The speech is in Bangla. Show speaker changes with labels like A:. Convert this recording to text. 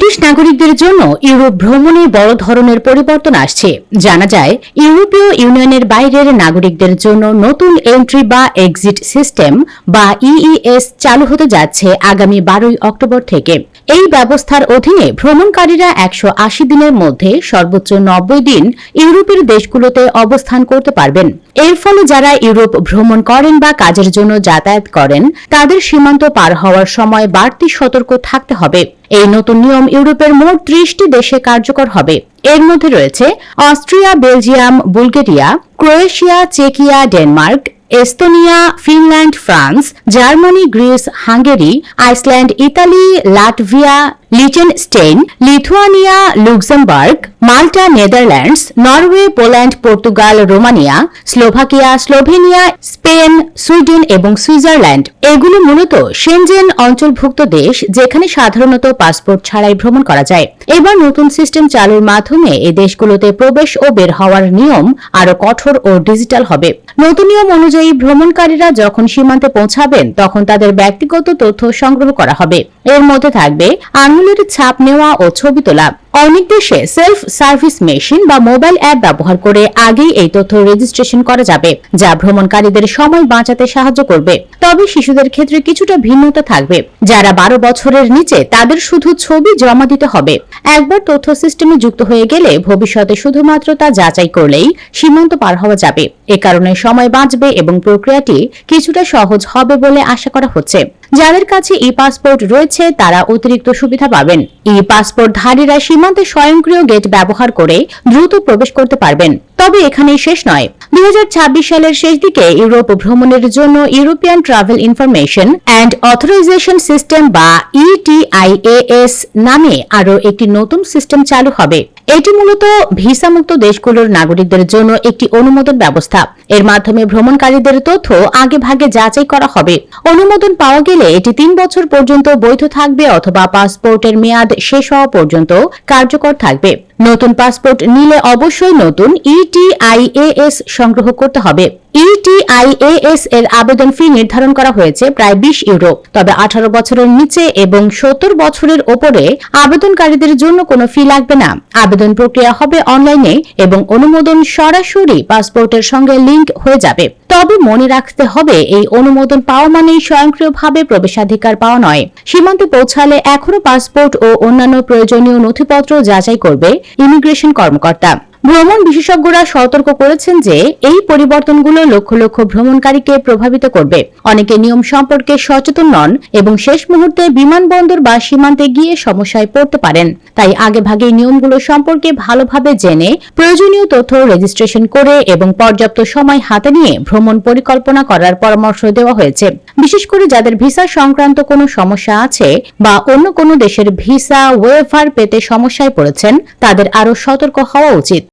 A: ব্রিটিশ নাগরিকদের জন্য ইউরোপ ভ্রমণে বড় ধরনের পরিবর্তন আসছে। জানা যায়, ইউরোপীয় ইউনিয়নের বাইরের নাগরিকদের জন্য নতুন এন্ট্রি বা এক্সিট সিস্টেম বা ইইএস চালু হতে যাচ্ছে আগামী বারোই অক্টোবর থেকে। এই ব্যবস্থার অধীনে ভ্রমণকারীরা একশো আশি দিনের মধ্যে সর্বোচ্চ নব্বই দিন ইউরোপের দেশগুলোতে অবস্থান করতে পারবেন। এর ফলে যারা ইউরোপ ভ্রমণ করেন বা কাজের জন্য যাতায়াত করেন, তাদের সীমান্ত পার হওয়ার সময় বাড়তি সতর্ক থাকতে হবে। এই নতুন নিয়ম ইউরোপের মোট ত্রিশটি দেশে কার্যকর হবে। এর মধ্যে রয়েছে Austria, Belgium, Bulgaria, Croatia, চেকিয়া, Denmark Estonia, Finland, France, Germany, Greece, Hungary, Iceland, Italy, Latvia, Liechtenstein, Lithuania, Luxembourg, Malta, Netherlands, Norway, Poland, Portugal, Romania, Slovakia, Slovenia, Spain, Sweden এবং সুইজারল্যান্ড। এগুলো মূলত সেনজেন অঞ্চলভুক্ত দেশ যেখানে সাধারণত পাসপোর্ট ছাড়াই ভ্রমণ করা যায়। এবার নতুন সিস্টেম চালুর মাধ্যমে এ দেশগুলোতে প্রবেশ ও বের হওয়ার নিয়ম আরও কঠোর ও ডিজিটাল হবে। নতুন নিয়ম অনুযায়ী ভ্রমণকারীরা যখন সীমান্তে পৌঁছাবেন, তখন তাদের ব্যক্তিগত তথ্য সংগ্রহ করা হবে। এর মধ্যে থাকবে আঙুলের ছাপ নেওয়া ও ছবি তোলা। অনেক দেশে সেলফ সার্ভিস মেশিন বা মোবাইল অ্যাপ ব্যবহার করে আগেই এই তথ্য রেজিস্ট্রেশন করা যাবে, যা ভ্রমণকারীদের সময় বাঁচাতে সাহায্য করবে। তবে শিশুদের ক্ষেত্রে কিছুটা ভিন্নতা থাকবে। যারা বারো বছরের নিচে, তাদের শুধু ছবি জমা দিতে হবে। একবার তথ্য সিস্টেমে যুক্ত হয়ে গেলে ভবিষ্যতে শুধুমাত্র তা যাচাই করলেই সীমান্ত পার হওয়া যাবে। এ কারণে সময় বাঁচবে এবং প্রক্রিয়াটি কিছুটা সহজ হবে বলে আশা করা হচ্ছে। যাদের কাছে ই পাসপোর্ট রয়েছে, তারা অতিরিক্ত সুবিধা পাবেন। ই পাসপোর্ট ধারীরা সীমান্তে স্বয়ংক্রিয় গেট ব্যবহার করে দ্রুত প্রবেশ করতে পারবেন। তবে এখানেই শেষ নয়। দুই সালের শেষ দিকে ইউরোপ ভ্রমণের জন্য European travel information and authorization system বা ইটিআইএএস নামে আরও একটি নতুন সিস্টেম চালু হবে। এটি মূলত ভিসামুক্ত দেশগুলোর নাগরিকদের জন্য একটি অনুমোদন ব্যবস্থা। এর মাধ্যমে ভ্রমণকারীদের তথ্য আগে ভাগে যাচাই করা হবে। অনুমোদন পাওয়া গেলে এটি তিন বছর পর্যন্ত বৈধ থাকবে অথবা পাসপোর্টের মেয়াদ শেষ হওয়া পর্যন্ত কার্যকর থাকবে। নতুন পাসপোর্ট নিলে অবশ্যই নতুন ইটিআইএএস সংগ্রহ করতে হবে। ইটিআইএএস এর আবেদন ফি নির্ধারণ করা হয়েছে প্রায় বিশ ইউরো। তবে আঠারো বছরের নিচে এবং সত্তর বছরের ওপরে আবেদনকারীদের জন্য কোনো ফি লাগবে না। আবেদন প্রক্রিয়া হবে অনলাইনে এবং অনুমোদন সরাসরি পাসপোর্টের সঙ্গে লিংক হয়ে যাবে। তবে মনে রাখতে হবে, এই অনুমোদন পাওয়া মানেই স্বয়ংক্রিয়ভাবে প্রবেশাধিকার পাওয়া নয়। সীমান্তে পৌঁছালে এখনও পাসপোর্ট ও অন্যান্য প্রয়োজনীয় নথিপত্র যাচাই করবে ইমিগ্রেশন কর্মকর্তা। ভ্রমণ বিশেষজ্ঞরা সতর্ক করেছেন যে এই পরিবর্তনগুলো লক্ষ লক্ষ ভ্রমণকারীকে প্রভাবিত করবে। অনেকে নিয়ম সম্পর্কে সচেতন নন এবং শেষ মুহূর্তে বিমানবন্দর বা সীমান্তে গিয়ে সমস্যায় পড়তে পারেন। তাই আগে ভাগে নিয়মগুলো সম্পর্কে ভালোভাবে জেনে, প্রয়োজনীয় তথ্য রেজিস্ট্রেশন করে এবং পর্যাপ্ত সময় হাতে নিয়ে ভ্রমণ পরিকল্পনা করার পরামর্শ দেওয়া হয়েছে। বিশেষ করে যাদের ভিসা সংক্রান্ত কোনো সমস্যা আছে বা অন্য কোনো দেশের ভিসা ওয়েভার পেতে সমস্যায় পড়েছেন, তাদের আরও সতর্ক হওয়া উচিত।